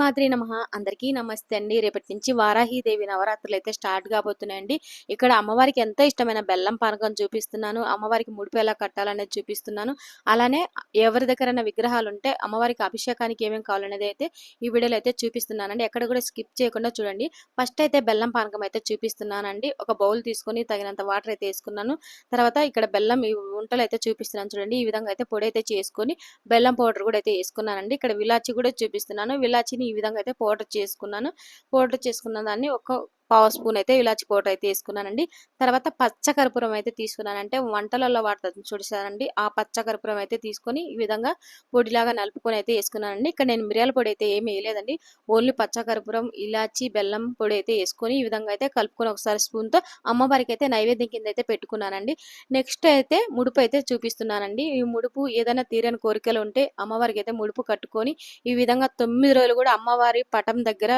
మాద్రి నమ. అందరికీ నమస్తే అండి. రేపటి నుంచి వారాహీదేవి నవరాత్రులు అయితే స్టార్ట్ కాబోతున్నాయండి. ఇక్కడ అమ్మవారికి ఎంతో ఇష్టమైన బెల్లం పానకం చూపిస్తున్నాను. అమ్మవారికి ముడిపు ఎలా కట్టాలనేది చూపిస్తున్నాను. అలానే ఎవరి దగ్గర విగ్రహాలు ఉంటే అమ్మవారికి అభిషేకానికి ఏమేమి కావాలనేది అయితే ఈ వీడియోలో అయితే చూపిస్తున్నానండి. ఎక్కడ కూడా స్కిప్ చేయకుండా చూడండి. ఫస్ట్ అయితే బెల్లం పానకం అయితే చూపిస్తున్నానండి. ఒక బౌల్ తీసుకొని తగినంత వాటర్ అయితే వేసుకున్నాను. తర్వాత ఇక్కడ బెల్లం ఈ వంటలు అయితే చూపిస్తున్నాను చూడండి. ఈ విధంగా అయితే పొడి అయితే చేసుకొని బెల్లం పౌడర్ కూడా అయితే వేసుకున్నానండి. ఇక్కడ విలాచి కూడా చూపిస్తున్నాను. విలాచిని ఈ విధంగా అయితే పౌడర్ చేసుకున్నాను. పౌడర్ చేసుకున్న దాన్ని ఒక పావు స్పూన్ అయితే ఇలాచి పౌడర్ అయితే వేసుకున్నానండి. తర్వాత పచ్చకర్పూరం అయితే తీసుకున్నాను అంటే వంటలలో వాడుతుంది చూడసానండి ఆ పచ్చకర్పూరం అయితే తీసుకొని ఈ విధంగా పొడిలాగా నలుపుకొని అయితే వేసుకున్నానండి. ఇక్కడ నేను మిరియాల పొడి అయితే ఏమి వేయలేదండి. ఓన్లీ పచ్చకర్పూరం ఇలాచి బెల్లం పొడి అయితే వేసుకొని ఈ విధంగా అయితే కలుపుకొని ఒకసారి స్పూన్తో అమ్మవారికి అయితే నైవేద్యం కింద అయితే పెట్టుకున్నానండి. నెక్స్ట్ అయితే ముడుపు అయితే చూపిస్తున్నానండి. ఈ ముడుపు ఏదైనా తీరని కోరికలు ఉంటే అమ్మవారికి అయితే ముడుపు కట్టుకొని ఈ విధంగా తొమ్మిది రోజులు కూడా అమ్మవారి పటం దగ్గర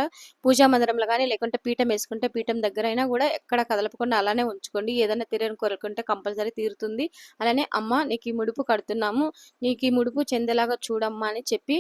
పూజా మందిరంలో కానీ లేకుంటే పీఠం వేసుకుంటే ఉంటే పీఠం దగ్గర అయినా కూడా ఎక్కడ కదలపకుండా అలానే ఉంచుకోండి. ఏదైనా తీరని కోరుకుంటే కంపల్సరీ తీరుతుంది. అలానే అమ్మ నీకు ఈ ముడుపు కడుతున్నాము. నీకు ఈ ముడుపు చెందేలాగా చూడమ్మా అని చెప్పి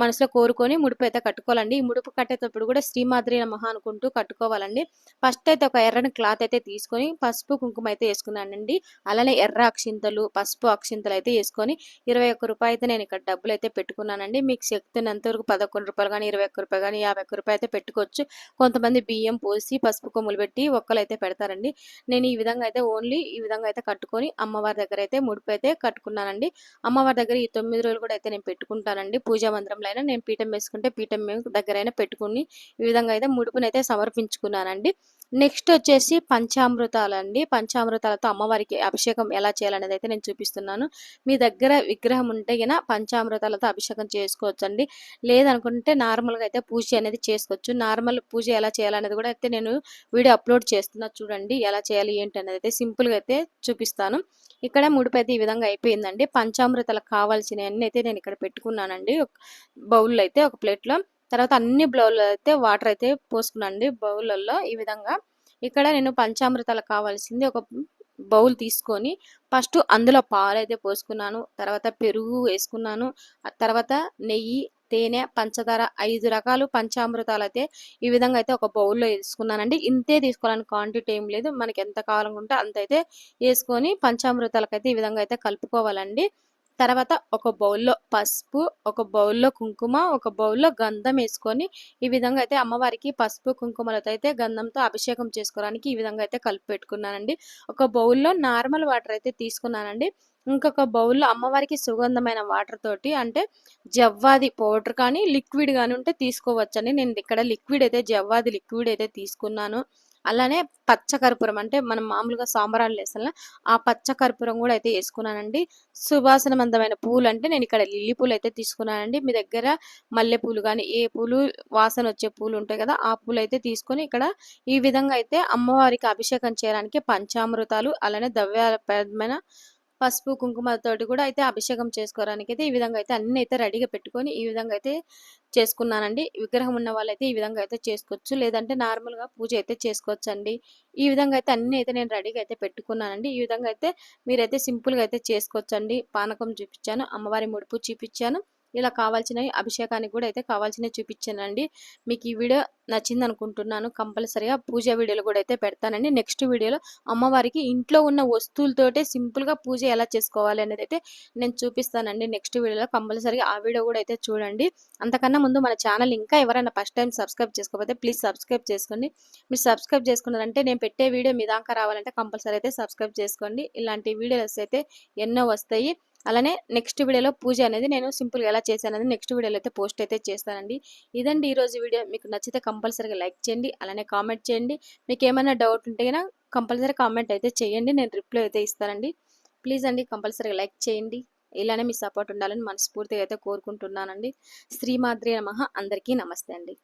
మనసులో కోరుకొని ముడుపు అయితే కట్టుకోవాలండి. ఈ ముడుపు కట్టేటప్పుడు కూడా శ్రీమాద్రి నమహ అనుకుంటూ కట్టుకోవాలండి. ఫస్ట్ అయితే ఒక ఎర్రని క్లాత్ అయితే తీసుకొని పసుపు కుంకుమ అయితే వేసుకున్నానండి. అలానే ఎర్ర అక్షింతలు పసుపు అక్షింతలు అయితే వేసుకొని ఇరవై ఒక్క రూపాయి అయితే నేను ఇక్కడ డబ్బులు అయితే పెట్టుకున్నానండి. మీకు శక్తి వరకు పదకొండు రూపాయలు కానీ ఇరవై ఒక్క రూపాయలు కానీ యాభై ఒక్క రూపాయలు అయితే పెట్టుకోవచ్చు. కొంతమంది బియ్యం పోసి పసుపు కొమ్ములు పెట్టి ఒక్కలు అయితే పెడతారండి. నేను ఈ విధంగా అయితే ఓన్లీ ఈ విధంగా అయితే కట్టుకొని అమ్మవారి దగ్గర అయితే ముడుపు అయితే కట్టుకున్నానండి. అమ్మవారి దగ్గర ఈ తొమ్మిది రోజులు కూడా అయితే నేను పెట్టుకుంటానండి. పూజా మందిరం అయినా నేను పీఠం వేసుకుంటే పీఠం దగ్గర అయినా పెట్టుకుని ఈ విధంగా అయితే ముడుపునైతే సమర్పించుకున్నానండి. నెక్స్ట్ వచ్చేసి పంచామృతాలు అండి పంచామృతాలతో అమ్మవారికి అభిషేకం ఎలా చేయాలనేది అయితే నేను చూపిస్తున్నాను. మీ దగ్గర విగ్రహం ఉంటే గిన పంచామృతాలతో అభిషేకం చేసుకోవచ్చు అండి లేదనుకుంటే నార్మల్గా అయితే పూజ అనేది చేసుకోవచ్చు. నార్మల్ పూజ ఎలా చేయాలనేది కూడా అయితే నేను వీడియో అప్లోడ్ చేస్తున్నా చూడండి ఎలా చేయాలి ఏంటి అనేది అయితే సింపుల్గా అయితే చూపిస్తాను. ఇక్కడ ముడిపు అయితే ఈ విధంగా అయిపోయిందండి. పంచామృతాలకు కావాల్సినవన్నీ అయితే నేను ఇక్కడ పెట్టుకున్నానండి. బౌల్ అయితే ఒక ప్లేట్లో. తర్వాత అన్ని బ్లౌల్లో అయితే వాటర్ అయితే పోసుకున్నాండి బౌల్లో ఈ విధంగా. ఇక్కడ నేను పంచామృతాలకు కావాల్సింది ఒక బౌల్ తీసుకొని ఫస్ట్ అందులో పాలు అయితే పోసుకున్నాను తర్వాత పెరుగు వేసుకున్నాను తర్వాత నెయ్యి తేనె పంచదార ఐదు రకాలు పంచామృతాలు అయితే ఈ విధంగా అయితే ఒక బౌల్లో వేసుకున్నానండి. ఇంతే తీసుకోవాలని క్వాంటిటీ ఏం లేదు మనకి ఎంత కావాలనుకుంటే అంత అయితే వేసుకొని పంచామృతాలకైతే ఈ విధంగా అయితే కలుపుకోవాలండి. తర్వాత ఒక బౌల్లో పసుపు ఒక బౌల్లో కుంకుమ ఒక బౌల్లో గంధం వేసుకొని ఈ విధంగా అయితే అమ్మవారికి పసుపు కుంకుమలతో అయితే గంధంతో అభిషేకం చేసుకోవడానికి ఈ విధంగా అయితే కలిపి పెట్టుకున్నానండి. ఒక బౌల్లో నార్మల్ వాటర్ అయితే తీసుకున్నానండి. ఇంకొక బౌల్లో అమ్మవారికి సుగంధమైన వాటర్ తోటి అంటే జవ్వాది పౌడర్ కానీ లిక్విడ్ కానీ ఉంటే తీసుకోవచ్చండి. నేను ఇక్కడ లిక్విడ్ అయితే జవ్వాది లిక్విడ్ అయితే తీసుకున్నాను. అలానే పచ్చ కర్పూరం అంటే మనం మామూలుగా సాంబారాలు వేసాల ఆ పచ్చ కర్పూరం కూడా అయితే వేసుకున్నానండి. సువాసనమందమైన పూలు అంటే నేను ఇక్కడ లిల్లీ పూలు అయితే తీసుకున్నానండి. మీ దగ్గర మల్లె పూలు కానీ ఏ పూలు వాసన వచ్చే పూలు ఉంటాయి కదా ఆ పూలు అయితే తీసుకొని ఇక్కడ ఈ విధంగా అయితే అమ్మవారికి అభిషేకం చేయడానికి పంచామృతాలు అలానే దవ్యమైన పసుపు కుంకుమతోటి కూడా అయితే అభిషేకం చేసుకోవడానికి అయితే ఈ విధంగా అయితే అన్ని అయితే రెడీగా పెట్టుకొని ఈ విధంగా అయితే చేసుకున్నానండి. విగ్రహం ఉన్న వాళ్ళైతే ఈ విధంగా అయితే చేసుకోవచ్చు. లేదంటే నార్మల్గా పూజ అయితే చేసుకోవచ్చు అండి ఈ విధంగా అయితే అన్ని అయితే నేను రెడీగా అయితే పెట్టుకున్నానండి. ఈ విధంగా అయితే మీరైతే సింపుల్గా అయితే చేసుకోవచ్చు అండి పానకం చూపించాను అమ్మవారి ముడుపు చూపించాను. ఇలా కావాల్సినవి అభిషేకానికి కూడా అయితే కావాల్సినవి చూపించానండి. మీకు ఈ వీడియో నచ్చింది అనుకుంటున్నాను. కంపల్సరీగా పూజ వీడియోలు కూడా అయితే పెడతానండి. నెక్స్ట్ వీడియోలో అమ్మవారికి ఇంట్లో ఉన్న వస్తువులతోటే సింపుల్గా పూజ ఎలా చేసుకోవాలి అనేది అయితే నేను చూపిస్తానండి. నెక్స్ట్ వీడియోలో కంపల్సరీగా ఆ వీడియో కూడా అయితే చూడండి. అంతకన్నా ముందు మన ఛానల్ ఇంకా ఎవరైనా ఫస్ట్ టైం సబ్స్క్రైబ్ చేసుకోకపోతే ప్లీజ్ సబ్స్క్రైబ్ చేసుకోండి. మీరు సబ్స్క్రైబ్ చేసుకున్నారంటే నేను పెట్టే వీడియో మీ దాకా రావాలంటే కంపల్సరీ అయితే సబ్స్క్రైబ్ చేసుకోండి. ఇలాంటి వీడియోస్ అయితే ఎన్నో వస్తాయి. అలానే నెక్స్ట్ వీడియోలో పూజ అనేది నేను సింపుల్గా ఎలా చేశానని నెక్స్ట్ వీడియోలో అయితే పోస్ట్ అయితే చేస్తానండి. ఇదండి ఈరోజు వీడియో. మీకు నచ్చితే కంపల్సరీగా లైక్ చేయండి అలానే కామెంట్ చేయండి. మీకు ఏమైనా డౌట్ ఉంటే కనుక కంపల్సరీ కామెంట్ అయితే చేయండి నేను రిప్లై అయితే ఇస్తానండి. ప్లీజ్ అండి కంపల్సరీగా లైక్ చేయండి. ఇలానే మీ సపోర్ట్ ఉండాలని మనస్ఫూర్తిగా అయితే కోరుకుంటున్నానండి. శ్రీమాద్రి నమ. అందరికీ నమస్తే అండి.